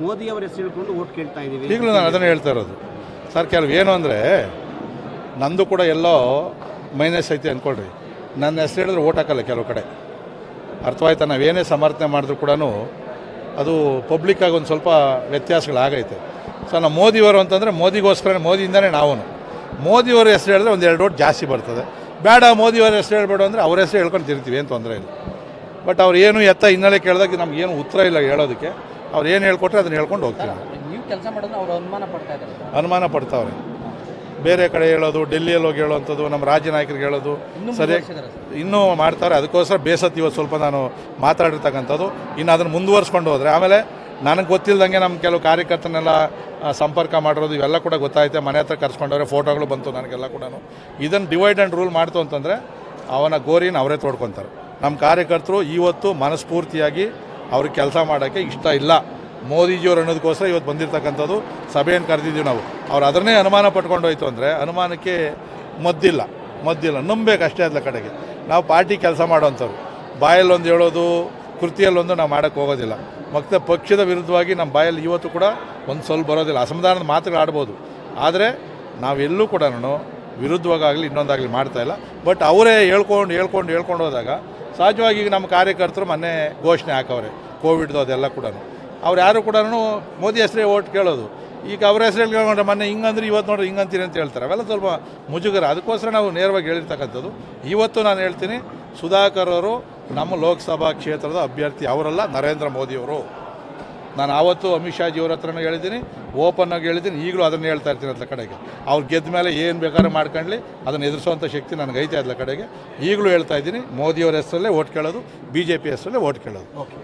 ಮೋದಿ ಅವರ ಹೆಸರು ಹೇಳ್ಕೊಂಡು ಓಟ್ ಕೇಳ್ತಾ ಇದೀವಿ ಈಗಲೂ ನಾನು ಅದನ್ನು ಹೇಳ್ತಾ ಇರೋದು. ಸರ್, ಕೆಲವು ಏನು ಅಂದರೆ ನಂದು ಕೂಡ ಎಲ್ಲೋ ಮೈನಸ್ ಐತೆ ಅಂದ್ಕೊಳ್ರಿ ನನ್ನ ಹೆಸರು ಹೇಳಿದ್ರೆ ಓಟ್ ಹಾಕಲ್ಲ ಕೆಲವು ಕಡೆ. ಅರ್ಥವಾಯ್ತಾ? ನಾವೇನೇ ಸಮರ್ಥನೆ ಮಾಡಿದ್ರು ಕೂಡ ಅದು ಪಬ್ಲಿಕ್ಕಾಗಿ ಒಂದು ಸ್ವಲ್ಪ ವ್ಯತ್ಯಾಸಗಳಾಗೈತೆ ಸೊ ನಾವು ಮೋದಿಯವರು ಅಂತಂದರೆ ಮೋದಿಗೋಸ್ಕರ ಮೋದಿಯಿಂದನೇ ನಾವು ಮೋದಿಯವ್ರ ಹೆಸರು ಹೇಳಿದ್ರೆ ಒಂದು ಎರಡು ಓಟ್ ಜಾಸ್ತಿ ಬರ್ತದೆ. ಬೇಡ ಮೋದಿಯವ್ರ ಹೆಸರು ಹೇಳ್ಬೇಡ ಅಂದರೆ ಅವ್ರ ಹೆಸರು ಹೇಳ್ಕೊಂಡು ತಿರ್ತೀವಿ ಏನು ತೊಂದರೆ ಇಲ್ಲ. ಬಟ್ ಅವ್ರು ಏನು ಎತ್ತ ಹಿನ್ನೆಲೆ ಕೇಳಿದಾಗ ನಮ್ಗೆ ಏನು ಉತ್ತರ ಇಲ್ಲ ಹೇಳೋದಕ್ಕೆ. ಅವ್ರು ಏನು ಹೇಳ್ಕೊಟ್ರೆ ಅದನ್ನ ಹೇಳ್ಕೊಂಡು ಹೋಗ್ತೀವಿ. ನೀವು ಕೆಲಸ ಮಾಡೋದನ್ನ ಅವ್ರು ಅನುಮಾನ ಪಡ್ತಾ ಇದ್ದಾರೆ ಅನುಮಾನ ಪಡ್ತಾವ್ರೆ. ಬೇರೆ ಕಡೆ ಹೇಳೋದು ಡೆಲ್ಲಿಯಲ್ಲಿ ಹೋಗಿ ಹೇಳೋವಂಥದ್ದು ನಮ್ಮ ರಾಜ್ಯ ನಾಯಕರಿಗೆ ಹೇಳೋದು ಸರಿ ಸರಿಯಾಗಿ ಇನ್ನೂ ಮಾಡ್ತಾರೆ. ಅದಕ್ಕೋಸ್ಕರ ಬೇಸತ್ತು ಇವತ್ತು ಸ್ವಲ್ಪ ನಾನು ಮಾತಾಡಿರ್ತಕ್ಕಂಥದ್ದು. ಇನ್ನು ಅದನ್ನು ಮುಂದುವರ್ಸ್ಕೊಂಡು ಹೋದರೆ ಆಮೇಲೆ ನನಗೆ ಗೊತ್ತಿಲ್ಲದಂಗೆ ನಮ್ಮ ಕೆಲವು ಕಾರ್ಯಕರ್ತನೆಲ್ಲ ಸಂಪರ್ಕ ಮಾಡಿರೋದು ಇವೆಲ್ಲ ಕೂಡ ಗೊತ್ತಾಯ್ತೆ. ಮನೆ ಹತ್ರ ಕರ್ಸ್ಕೊಂಡವ್ರೆ ಫೋಟೋಗಳು ಬಂತು ನನಗೆಲ್ಲ ಕೂಡ ಇದನ್ನು ಡಿವೈಡ್ ಆ್ಯಂಡ್ ರೂಲ್ ಮಾಡ್ತು ಅಂತಂದರೆ ಅವನ ಗೋರಿನ ಅವರೇ ತೋಡ್ಕೊತಾರೆ. ನಮ್ಮ ಕಾರ್ಯಕರ್ತರು ಇವತ್ತು ಮನಸ್ಫೂರ್ತಿಯಾಗಿ ಅವ್ರಿಗೆ ಕೆಲಸ ಮಾಡೋಕ್ಕೆ ಇಷ್ಟ ಇಲ್ಲ. ಮೋದಿಜಿಯವ್ರು ಅನ್ನೋದಕ್ಕೋಸ್ಕರ ಇವತ್ತು ಬಂದಿರತಕ್ಕಂಥದ್ದು ಸಭೆಯನ್ನು ಕರೆದಿದ್ದೀವಿ ನಾವು. ಅವ್ರು ಅದನ್ನೇ ಅನುಮಾನ ಪಟ್ಕೊಂಡು ಹೋಯ್ತು ಅಂದರೆ ಅನುಮಾನಕ್ಕೆ ಮದ್ದಿಲ್ಲ. ಮದ್ದಿಲ್ಲ. ನಂಬಬೇಕು ಅಷ್ಟೇ ಅದರ ಕಡೆಗೆ. ನಾವು ಪಾರ್ಟಿ ಕೆಲಸ ಮಾಡೋವಂಥವ್ರು. ಬಾಯಲ್ಲೊಂದು ಹೇಳೋದು, ಕೃತಿಯಲ್ಲೊಂದು ನಾವು ಮಾಡೋಕ್ಕೆ ಹೋಗೋದಿಲ್ಲ. ಮತ್ತು ಪಕ್ಷದ ವಿರುದ್ಧವಾಗಿ ನಮ್ಮ ಬಾಯಲ್ಲಿ ಇವತ್ತು ಕೂಡ ಒಂದು ಸ್ವಲ್ಪ ಬರೋದಿಲ್ಲ. ಅಸಮಾಧಾನದ ಮಾತುಗಳು ಆಡ್ಬೋದು. ಆದರೆ ನಾವೆಲ್ಲೂ ಕೂಡ ವಿರುದ್ಧವಾಗಲಿ ಇನ್ನೊಂದಾಗಲಿ ಮಾಡ್ತಾಯಿಲ್ಲ ಬಟ್ ಅವರೇ ಹೇಳ್ಕೊಂಡು ಹೇಳ್ಕೊಂಡು ಹೇಳ್ಕೊಂಡು ಹೋದಾಗ ಸಹಜವಾಗಿ ಈಗ ನಮ್ಮ ಕಾರ್ಯಕರ್ತರು ಮೊನ್ನೆ ಘೋಷಣೆ ಹಾಕವ್ರೆ, ಕೋವಿಡ್ದು ಅದೆಲ್ಲ ಕೂಡ ಅವ್ರು ಯಾರು ಕೂಡ ಮೋದಿ ಹೆಸರೇ ಓಟ್ ಕೇಳೋದು. ಈಗ ಅವ್ರ ಹೆಸರಲ್ಲಿ ಕೇಳ್ಕೊಂಡ್ರೆ ಮೊನ್ನೆ ಹಿಂಗಂದ್ರೆ ಇವತ್ತು ನೋಡ್ರಿ ಹಿಂಗಂತೀರಿ ಅಂತ ಹೇಳ್ತಾರೆ. ಅವೆಲ್ಲ ಸ್ವಲ್ಪ ಮುಜುಗರ. ಅದಕ್ಕೋಸ್ಕರ ನಾವು ನೇರವಾಗಿ ಹೇಳಿರ್ತಕ್ಕಂಥದ್ದು. ಇವತ್ತು ನಾನು ಹೇಳ್ತೀನಿ, ಸುಧಾಕರ್ ಅವರು ನಮ್ಮ ಲೋಕಸಭಾ ಕ್ಷೇತ್ರದ ಅಭ್ಯರ್ಥಿ, ಅವರಲ್ಲ ನರೇಂದ್ರ ಮೋದಿಯವರು ನಾನು ಆವತ್ತು ಅಮಿತ್ ಶಾ ಜಿಯವ್ರ ಹತ್ರನೂ ಹೇಳಿದ್ದೀನಿ ಓಪನ್ ಆಗಿ ಹೇಳಿದ್ದೀನಿ, ಈಗಲೂ ಅದನ್ನು ಹೇಳ್ತಾ ಇರ್ತೀನಿ ಅದ್ರ ಕಡೆಗೆ. ಅವ್ರು ಗೆದ್ದ ಮೇಲೆ ಏನು ಬೇಕಾದ್ರೂ ಮಾಡ್ಕೊಳ್ಳಿ ಅದನ್ನು ಎದುರಿಸುವಂಥ ಶಕ್ತಿ ನನಗೆ ಐತೆ ಅದ್ರ ಕಡೆಗೆ. ಈಗಲೂ ಹೇಳ್ತಾ ಇದ್ದೀನಿ, ಮೋದಿಯವರ ಹೆಸರಲ್ಲೇ ಓಟ್ ಕೇಳೋದು ಬಿ ಜೆ ಪಿ ಹೆಸರಲ್ಲೇ ಓಟ್ ಕೇಳೋದು. ಓಕೆ.